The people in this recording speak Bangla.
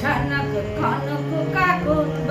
ঝনক কনক কাকুর